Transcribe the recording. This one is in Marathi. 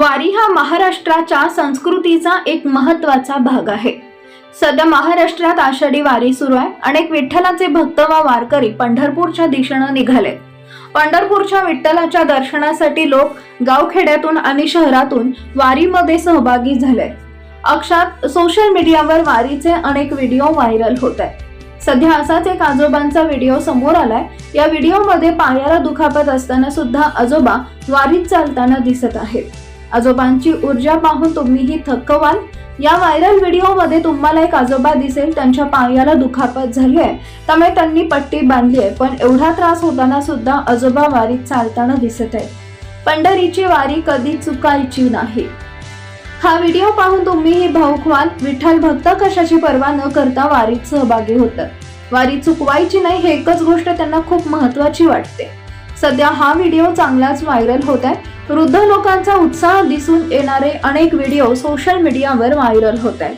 वारी हा महाराष्ट्राच्या संस्कृतीचा एक महत्त्वाचा भाग आहे. सध्या महाराष्ट्रात आषाढी वारी सुरू आहे. अनेक विठ्ठलाचे भक्त वा वारकरी पंढरपूरच्या दिशेनं निघाले पंढरपूरच्या विठ्ठलाच्या दर्शनासाठी लोक गावखेड्यातून आणि शहरातून वारीमध्ये सहभागी झाले अक्षात सोशल मीडियावर वारीचे अनेक व्हिडिओ व्हायरल होत आहेत. सध्या असाच एक आजोबांचा व्हिडिओ समोर आलाय. या व्हिडिओमध्ये पायाला दुखापत असताना सुद्धा आजोबा वारीत चालताना दिसत आहेत. आजोबांची ऊर्जा पाहून तुम्हीही थक्क व्हाल या व्हायरल व्हिडिओमध्ये तुम्हाला एक आजोबा दिसेल त्यांच्या पायाला दुखापत झाली आहे त्यामुळे त्यांनी पट्टी बांधली आहे. पण एवढा त्रास होताना सुद्धा आजोबा वारीत चालताना दिसत आहे पंढरीची वारी कधी चुकायची नाही. हा व्हिडिओ पाहून तुम्हीही भाऊक व्हाल विठ्ठल भक्त कशाची पर्वा न करता वारीत सहभागी होतात वारी चुकवायची नाही हे एकच गोष्ट त्यांना खूप महत्वाची वाटते. सध्या हा व्हिडिओ चांगलाच व्हायरल होत आहे. वृद्ध लोकांचा उत्साह दिसून येणारे अनेक व्हिडिओ सोशल मीडियावर व्हायरल होत आहेत.